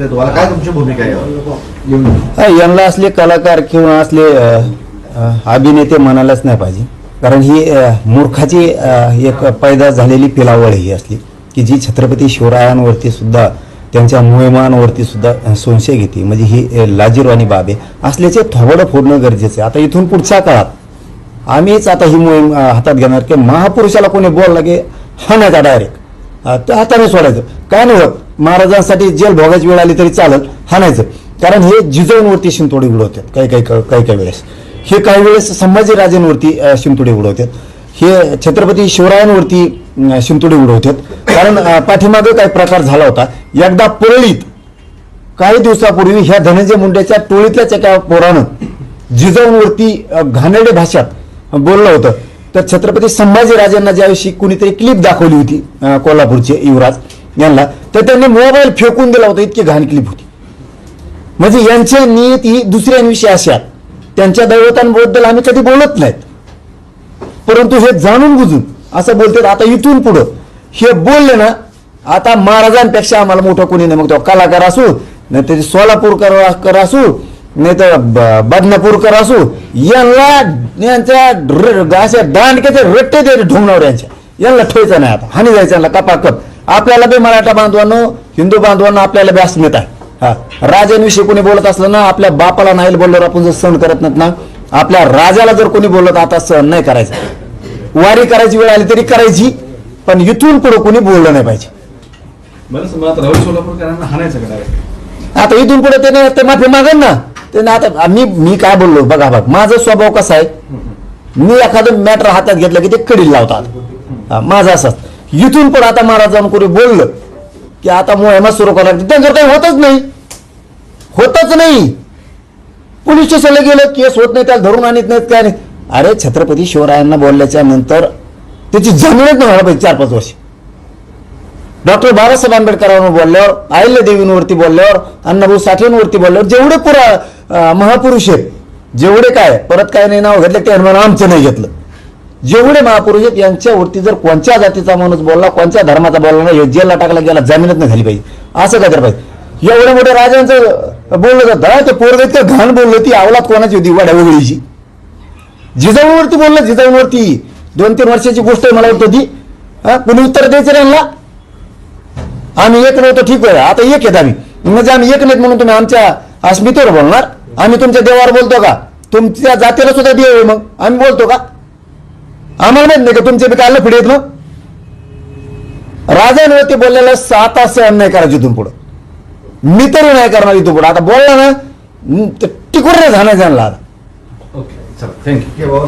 तुम्हाला काय तुमची भूमिका आहे यांना असले कलाकार किंवा असले अभिनेते म्हणायलाच नाही पाहिजे. कारण ही मूर्खाची एक पैदा झालेली पिलावळ ही असली की जी छत्रपती शिवरायांवरती सुद्धा त्यांच्या मोहिमांवरती सुद्धा संशय घेते. म्हणजे ही लाजीरवाणी लाजिरवाणी बाब आहे. असल्याचे थोबडं फोडणं गरजेचं आहे. आता इथून पुढच्या काळात आम्हीच आता ही मोहीम हातात घेणार की महापुरुषाला कोणी बोलला की हाणायचा डायरेक्ट ते हाताने सोडायचं. काय नाही होत. महाराजांसाठी जेल भोगायची वेळ आली तरी चालत हाणायचं कारण हे जिजाऊंवरती शिंतोडे उडवतात काही काही काही काही वेळेस. हे काही वेळेस संभाजीराजेंवरती अ, शिंतोडे उडवतात. हे छत्रपती शिवरायांवरती अ, शिंतोडे उडवतात. कारण पाठीमागे काही प्रकार झाला होता. एकदा परळीत काही दिवसापूर्वी ह्या धनंजय मुंडेच्या टोळीतल्याच एका पोरानं जिजाऊंवरती अ, घाणेरडे भाषात बोललं होतं. तर छत्रपती संभाजीराजांना ज्याविषयी कुणीतरी क्लिप दाखवली होती कोल्हापूरचे युवराज यांना तर त्यांनी मोबाईल फेकून दिला होता इतकी घाण क्लिप होती म्हणजे यांच्या नियती ही दुसऱ्यांविषयी अशा त्यांच्या दैवतांबद्दल आम्ही कधी बोलत नाहीत. परंतु हे जाणून बुजून असं बोलतात आता इथून पुढं. हे बोलले ना आता महाराजांपेक्षा आम्हाला मोठं कोणी नाही. मग तो कलाकार असू नाही तर सोलापूरकर असू नाही तर ब- बदनापूरकर असू यांना यांच्या अशा दांडक्याचे रट्टे दे ढोंगणावर यांच्या. यांना ठेवायचं नाही आता. हानी जायचं यांना कपाकप आपल्याला बी मराठा बांधवांनो हिंदू बांधवांना आपल्याला बी अस्मित आहे. हा. राजांविषयी कोणी बोलत असलं ना आपल्या बापाला नाही बोलल्यावर आपण जर सहन करत नाहीत ना आपल्या राजाला जर कोणी बोलत आता सहन नाही करायचं. वारी करायची वेळ आली तरी करायची पण इथून पुढे कोणी बोललं नाही पाहिजे. आता इथून पुढे त्याने ते माफी मागेल ना. त्याने आता मी मी काय बोललो बघा बघ माझा स्वभाव कसा आहे. मी एखादं मॅटर हातात घेतलं की ते कडील लावतात. माझं असंच इथून पण आता महाराजांना कोणी बोललं की आता मोहिमा सुरू करायला त्यांच्यावर काही होतच नाही. होतच नाही. पोलीस स्टेशनला गेलं केस होत नाही त्याला धरून आणत नाहीत काय नाही. अरे छत्रपती शिवरायांना बोलल्याच्या नंतर त्याची जमीनच नाही व्हायला पाहिजे चार पाच वर्ष. डॉक्टर बाबासाहेब आंबेडकरांवर बोलल्यावर आहिल्या देवींवरती बोलल्यावर अण्णाभाऊ साठेंवरती बोलल्यावर जेवढे पुरा महापुरुष आहेत जेवढे काय परत काय नाही नाव घेतलं ते हनुमान आमचं नाही घेतलं. जेवढे महापुरुष आहेत यांच्यावरती जर कोणत्या जातीचा माणूस बोलला कोणत्या धर्माचा बोलला नाही जेलला टाकला गेला जमीनच नाही झाली पाहिजे. असं काय तर पाहिजे. एवढ्या मोठ्या राजांचं बोललं जातं. ते पोरग इतकं घाण बोललं ती आवलात कोणाची होती? वाड्या वेगळीची. जिजाऊंवरती बोललं जिजाऊंवरती दोन तीन वर्षाची गोष्ट आहे मला वाटतं ती. हा कुणी उत्तर द्यायचं नाही यांना? आम्ही एक नव्हतो ठीक आहे. आता एक आहेत आम्ही. म्हणजे आम्ही एक नाहीत म्हणून तुम्ही आमच्या अस्मितेवर बोलणार? आम्ही तुमच्या देवावर बोलतो का? तुमच्या जातीला सुद्धा देव आहे मग. आम्ही बोलतो का? आम्हाला माहीत नाही का तुमचे बी काय पिढी आहेत मग? राजांवरती बोललेलं सात सहन नाही करायचं इथून पुढं. मी तरी नाही करणार इथून पुढं. आता बोलला ना ते टिकून नाही झालं त्यांना आता ओके चला. थँक्यू